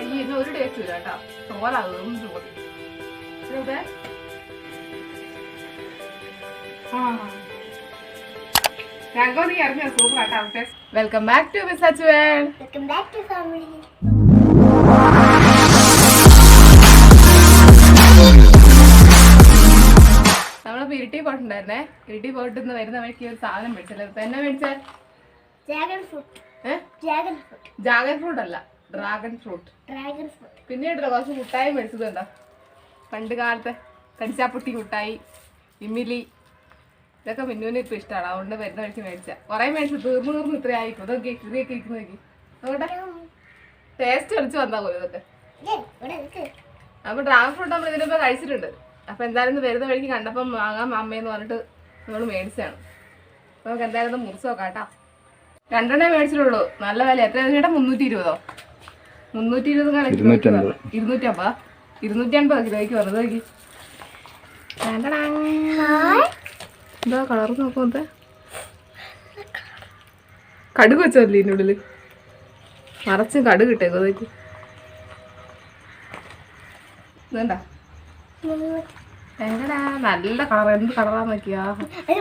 ഇന്ന് ഒരു ടേസ്റ്റ് ഇല്ല കേട്ടോ. തോലാകും ഇവിടെ സൂപ്പർ ആട്ടോ വെൽക്കം ബാക്ക് ടു മിസ് അച്ചുവേൻ വെൽക്കം ബാക്ക് ടു ഫാമിലി നമ്മളിപ്പോ ഇരുട്ടി പോയിട്ടുണ്ടായിരുന്നേ. ഇരുട്ടി പോയിട്ട് ഇന്ന് വരുന്ന വഴിക്ക് ഒരു സാധനം മേടിച്ചല്ലോ? ഇപ്പൊ എന്നാ മേടിച്ചേ. ഏഹ് ഫ്രൂട്ട് ഫ്രൂട്ട് അല്ല. Dragon fruit. പിന്നീട് കുറച്ച് മുട്ടായി മേടിച്ചത് എന്താ പണ്ട് കാലത്തെ കടിച്ചാപ്പൊട്ടി മുട്ടായി ഇമിലി ഇതൊക്കെ മിന്നുവിന് ഇപ്പൊ ഇഷ്ടമാണ് അതുകൊണ്ട് വരുന്ന കഴിച്ച് മേടിച്ച കുറെ മേടിച്ചു. തീർന്നു തീർന്നു ഇത്ര ആയിരിക്കും ഇതൊക്കെ ഇത്രയൊക്കെ ഇരിക്കുന്ന നോക്കി. അതുകൊണ്ട് ടേസ്റ്റ് കളിച്ച് വന്നാ പോലും ഇതൊക്കെ. Yeah, ഇവിടെ അപ്പൊ ഡ്രാഗൺ ഫ്രൂട്ട് നമ്മൾ ഇതിനിപ്പോ കഴിച്ചിട്ടുണ്ട്. അപ്പൊ എന്തായാലും വരുന്ന വഴിക്ക് കണ്ടപ്പം വാങ്ങാം അമ്മയെന്ന് പറഞ്ഞിട്ട് നമ്മൾ മേടിച്ചതാണ്. അപ്പൊ നമുക്ക് എന്തായാലും മുറിച്ച് നോക്കാം കേട്ടോ. രണ്ടെണ്ണേ മേടിച്ചിട്ടുള്ളൂ. നല്ല വില. എത്ര? ചേട്ടാ മുന്നൂറ്റി ഇരുപതോ? മുന്നൂറ്റി ഇരുപത് ഇരുന്നൂറ്റമ്പത്. ഇരുന്നൂറ്റമ്പതാ? ഇരുന്നൂറ്റി അൻപത് കിലോയ്ക്ക് പറഞ്ഞത് നോക്കി. എന്താ കളർ നോക്കുന്നത് കടുക് വെച്ചല്ലേ ഇതിന്റെ ഉള്ളിൽ മറച്ച് കടുക് ഇട്ടേക്കോ നോക്കി. ഇതുണ്ടാ? എങ്ങടാ നല്ല കളർ എന്ത് കളറാ നോക്കിയാ?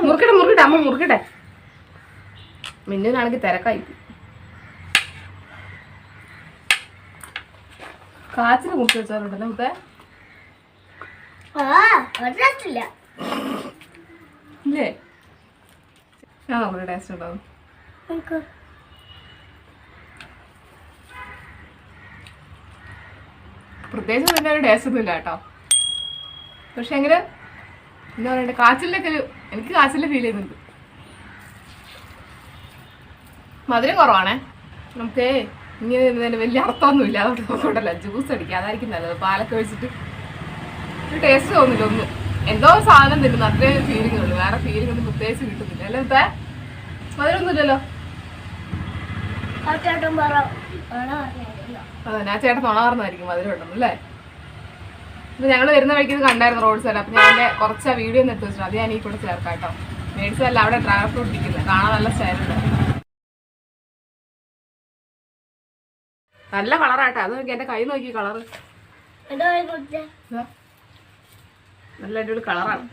മുറുക്കട്ടെ മുറുക്കട്ടെ അമ്മ മുറുക്കട്ടെ. മിന്നുനാണെങ്കിൽ തിരക്കായി. കാച്ചിന് മുറിച്ച് വെച്ചാലുണ്ടല്ലോ മുത്തേ ഇല്ലേ? ടേസ്റ്റ് ഉണ്ടാവും. പ്രത്യേകിച്ച് പിന്നെ ഒരു ടേസ്റ്റ് ഒന്നും ഇല്ല കേട്ടോ. പക്ഷെ എങ്ങനെ എന്താ പറയണ്ടേ കാച്ചിലൊക്കെ ഒരു എനിക്ക് കാച്ചിൽ ഫീൽ ചെയ്യുന്നുണ്ട്. മധുരം കുറവാണേ. നമുക്ക് ഇങ്ങനെ ഇരുന്നതിന് വലിയ അർത്ഥമൊന്നുമില്ല. അതുകൊണ്ട് നോക്കണ്ടല്ലോ ജ്യൂസ് അടിക്കുക അതായിരിക്കും നല്ലത്. പാലൊക്കെ ഒഴിച്ചിട്ട്. ഒരു ടേസ്റ്റ് തോന്നില്ല ഒന്നും. എന്തോ സാധനം തരുന്നു അത്രേ ഫീലിംഗ് ഉള്ളൂ. വേറെ ഫീലിംഗ് ഒന്നും പ്രത്യേകിച്ച് കിട്ടുന്നില്ല. അല്ലേ ഇപ്പൊ മധുരമൊന്നുമില്ലല്ലോ? ഞാൻ ചേട്ടൻ തുണ പറഞ്ഞായിരിക്കും മധുരം ഉണ്ടെന്ന് അല്ലേ? അപ്പൊ ഞങ്ങൾ വരുന്ന വഴിക്ക് ഇത് കണ്ടായിരുന്നു റോഡ് സൈഡ് അപ്പൊ ഞാൻ കുറച്ച് വീഡിയോ ഒന്ന് എടുത്ത് വെച്ചിട്ടുണ്ട്. അത് ഞാൻ ഈ കൂടെ ചേർക്കാം കേട്ടോ. മേടിച്ചതല്ല അവിടെ ഡ്രാഗൺ ഫ്രൂട്ട് ഇരിക്കുന്നത് കാണാൻ നല്ല സ്റ്റൈലുണ്ട് നല്ല കളറാട്ടാ. അത് നോക്കി എന്റെ കൈ നോക്കി കളറ്. കുട്ടിയെ? നല്ല അടിപൊളി കളറാണ്.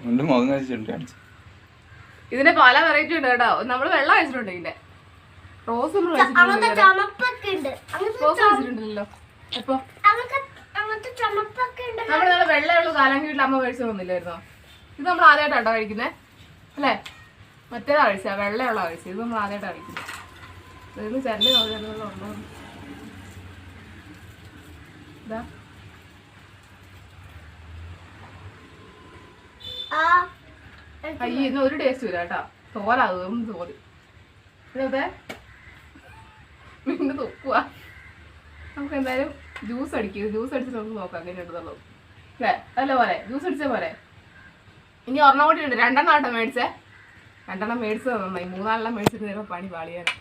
ഇതിന്റെ പല വെറൈറ്റി ഉണ്ട് കേട്ടോ. നമ്മൾ വെള്ളം കഴിച്ചിട്ടുണ്ട് ഇതിന്റെ റോസ് റോസ് കഴിച്ചിട്ടുണ്ടല്ലോ എപ്പോ? നമ്മൾ നല്ല വെള്ളമുള്ള കാലം വീട്ടിൽ അമ്മ കഴിച്ചു തന്നില്ലായിരുന്നോ ഇത് നമ്മൾ ആദ്യമായിട്ടാട്ടോ കഴിക്കുന്നത് അല്ലേ? മറ്റേതാ കഴിച്ച വെള്ളയുള്ള കഴിച്ചത് ഇത് നമ്മൾ ആദ്യമായിട്ടാണ് കഴിക്കുന്നത് ഇതിന് ചെല്ലി ഉണ്ടോ ഇതാ അയ്യോ ഇന്ന് ഒരു ടേസ്റ്റ് ഇല്ല കേട്ടോ. തോലാകും തോന്നി. ഇതേ പിന്നെ തുപ്പുക നമുക്ക് എന്തായാലും ജ്യൂസ് അടിക്കുക ജ്യൂസ് അടിച്ചിട്ട് നമുക്ക് നോക്കാം അങ്ങനെ ഉണ്ടെന്നുള്ളത്. അല്ലേ അല്ല പോലെ ജ്യൂസ് അടിച്ച പോലെ ഇനി ഒരെണ്ണം കൂടി ഉണ്ട്. രണ്ടെണ്ണം ആട്ടോ മേടിച്ചേ. രണ്ടെണ്ണം മേടിച്ചത് നന്നായി. മൂന്നാലെണ്ണം മേടിച്ചിട്ട് നേരം പണി പാളിയാണ്.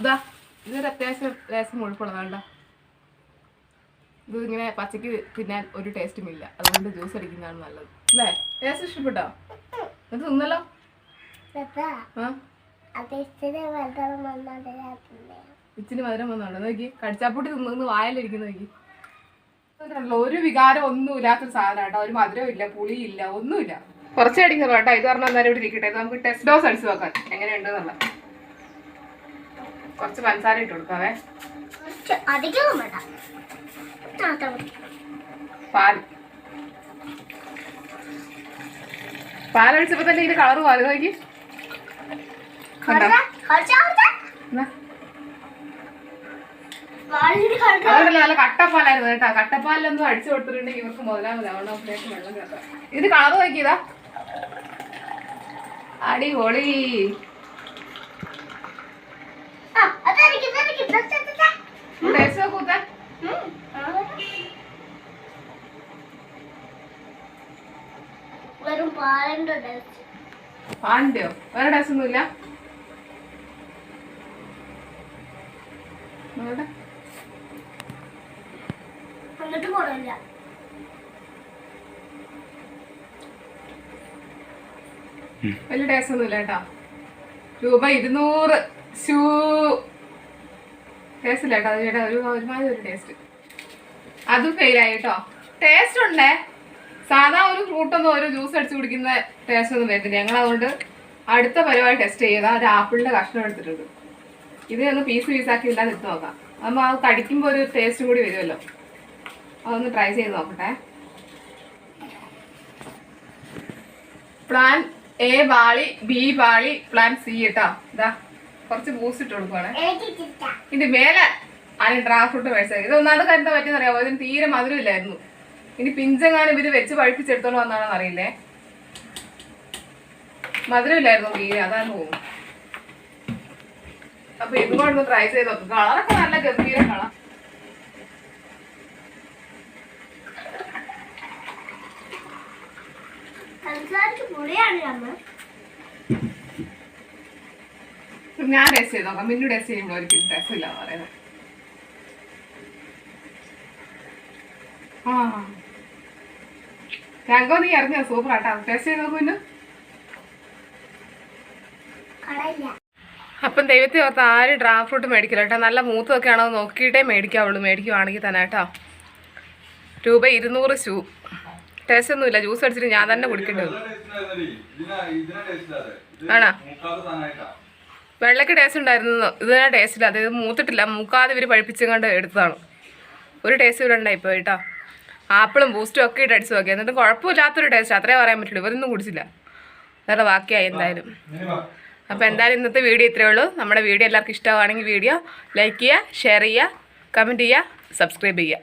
ഇതാ ഇതൊരു അത്യാവശ്യം രസം മുഴുപ്പുള്ളതാണ്ട ഇത് ഇങ്ങനെ പച്ചക്ക് തിന്നാൻ ഒരു ടേസ്റ്റും ഇല്ല. അതുകൊണ്ട് ജ്യൂസ് അടിക്കുന്നതാണ് നല്ലത്. അല്ലേ? ടേസ്റ്റ് ഇഷ്ടപ്പെട്ടോ? ഇത്. തിന്നല്ലോ ഇച്ചിന് ഇച്ചിരി. മധുരം വന്നുണ്ട് നോക്കി. കടിച്ചാപ്പൂട്ടി തിന്നു വായലിരിക്കുന്ന നോക്കി. ഒരു വികാരം ഒന്നും ഇല്ലാത്തൊരു സാധനം കേട്ടോ. ഒരു മധുരവും ഇല്ല പുളിയില്ല ഒന്നുമില്ല. കുറച്ച് അടിക്കുന്നു കേട്ടോ. ഇത് പറഞ്ഞാൽ എന്തായാലും ഇവിടെ ഇരിക്കട്ടെ. ഇത് നമുക്ക് ടെസ്റ്റ് ഡോസ് അടിച്ച് നോക്കാം. എങ്ങനെയുണ്ടെന്നുള്ള. കുറച്ച് പഞ്ചസാര ഇട്ട് കൊടുക്കാവേ. അധികം വേണ്ട. പാൽ. പാലൊഴിച്ചപ്പോ തന്നെ ഇതിന്റെ കളർ മാറി. നോക്കി. നല്ല കട്ടപ്പാലായിരുന്നു കേട്ടാ. കട്ടപ്പാലിലൊന്നും അടിച്ചു കൊടുത്തിട്ടുണ്ടെങ്കിൽ ഇവർക്ക് മുതലാവില്ല അതുകൊണ്ട് നമുക്ക് വെള്ളം കേട്ടോ. ഇത് കളർ നോക്കിയതാ അടിപൊളി ആ, അതെനിക്ക്, ഇതെനിക്ക്, ഇതാ, ഇതാ, ഇതാ. ടേസ്റ്റ് നോക്കൂത്ത ഉം, ആ. പാണ്ടിയോ? വേറെ ഡ്രസ് ഒന്നുമില്ല വലിയ ഡ്രസ് ഒന്നുമില്ല കേട്ടോ. രൂപ ഇരുന്നൂറ്. ഷൂ ടേസ്റ്റ് ഇല്ല കേട്ടോ? അത് ചേട്ടാ ഒരു ഒരുമാതിരി ഒരു ടേസ്റ്റ്. അതും ഫെയിലായി കേട്ടോ. ടേസ്റ്റ് ഉണ്ടേ? സാധാ ഒരു ഫ്രൂട്ടൊന്നും ഒരു ജ്യൂസ് അടിച്ച് കുടിക്കുന്ന ടേസ്റ്റ് ഒന്നും വരുന്നില്ല. ഞങ്ങൾ അതുകൊണ്ട് അടുത്ത പരിപാടി ടെസ്റ്റ് ചെയ്താൽ ഒരു ആപ്പിളിന്റെ കഷ്ണം എടുത്തിട്ടുണ്ട്. ഇത് ഒന്ന് പീസ് പീസാക്കി ഇല്ലാതെ എടുത്ത് നോക്കാം. അപ്പോൾ അത് കടിക്കുമ്പോൾ ഒരു ടേസ്റ്റ് കൂടി വരുമല്ലോ. അതൊന്ന് ട്രൈ ചെയ്ത് നോക്കട്ടെ. പ്ലാൻ എ ബാളി ബി ബാളി പ്ലാൻ സി കേട്ടോ ഇതാ കുറച്ച് ബൂസ്റ്റ് ഇട്ട് കൊടുക്കുവാണേ. ഇത് മേലെ ആരും ഡ്രാ ഫ്രൂട്ട് മേടിച്ചത് ഇത് ഒന്നാമത് കരുത്താൻ പറ്റിയെന്ന് അറിയാമോ ഇതിന് തീരെ മധുരമില്ലായിരുന്നു ഇനി പിഞ്ചെങ്ങാനും ഇവർ വെച്ച് പഴിപ്പിച്ചെടുത്തോണ്ട് വന്നാണെന്ന് അറിയില്ലേ? മധുരമില്ലായിരുന്നു തീരെ അതാണ് പോകും അപ്പൊ ഇതും കൂടെ ഒന്ന് ട്രൈ ചെയ്ത് നോക്കും. കളറൊക്കെ നല്ല ഗംഭീര കളർ നമ്മൾ ഞാൻ ടേസ്റ്റ് ചെയ്ത് നോക്കാം. മിന്നു ടേസ്റ്റ് ചെയ്യുമ്പോൾ ഒരിക്കലും ടേസ്റ്റ് ഇല്ല പറയുന്നത്. ആ. ഞങ്ങോ നീ അറിഞ്ഞോ സൂപ്പർ ആട്ടോ ടേസ്റ്റ് ചെയ്ത് നോക്കൂ അപ്പം ദൈവത്തെ ഓർത്ത് ആരും ഡ്രാ ഫ്രൂട്ട് മേടിക്കില്ല കേട്ടോ. നല്ല മൂത്തൊക്കെ ആണോ നോക്കിയിട്ടേ മേടിക്കാവുള്ളൂ. മേടിക്കുവാണെങ്കിൽ തന്നെ കേട്ടോ. രൂപ ഇരുന്നൂറ് ഷൂ ടേസ്റ്റ് ഒന്നുമില്ല ജ്യൂസ് അടിച്ചിട്ട് ഞാൻ തന്നെ കുടിക്കേണ്ടി വന്നു ആണോ? വെള്ളക്ക് ടേസ്റ്റ് ഉണ്ടായിരുന്നു. ഇതിനാ ടേസ്റ്റ് ഇല്ല. അതായത് മൂത്തിട്ടില്ല. മൂക്കാതെ ഇവർ പഴിപ്പിച്ചും കണ്ട് എടുത്തതാണ്. ഒരു ടേസ്റ്റ് ഇവിടെ ഉണ്ടായിപ്പോയി കേട്ടോ. ആപ്പിളും ബൂസ്റ്റും ഒക്കെ ഇട്ട് അടിച്ച് നോക്കി. എന്നിട്ട് കുഴപ്പമില്ലാത്തൊരു ടേസ്റ്റ് അത്രേ പറയാൻ പറ്റുള്ളൂ. ഇവരൊന്നും കുടിച്ചില്ല. വേറെ ബാക്കിയായി എന്തായാലും. അപ്പോൾ എന്തായാലും ഇന്നത്തെ വീഡിയോ ഇത്രയേ ഉള്ളൂ. നമ്മുടെ വീഡിയോ എല്ലാവർക്കും ഇഷ്ടമാണെങ്കിൽ വീഡിയോ ലൈക്ക് ചെയ്യുക ഷെയർ ചെയ്യുക കമന്റ് ചെയ്യുക സബ്സ്ക്രൈബ് ചെയ്യുക.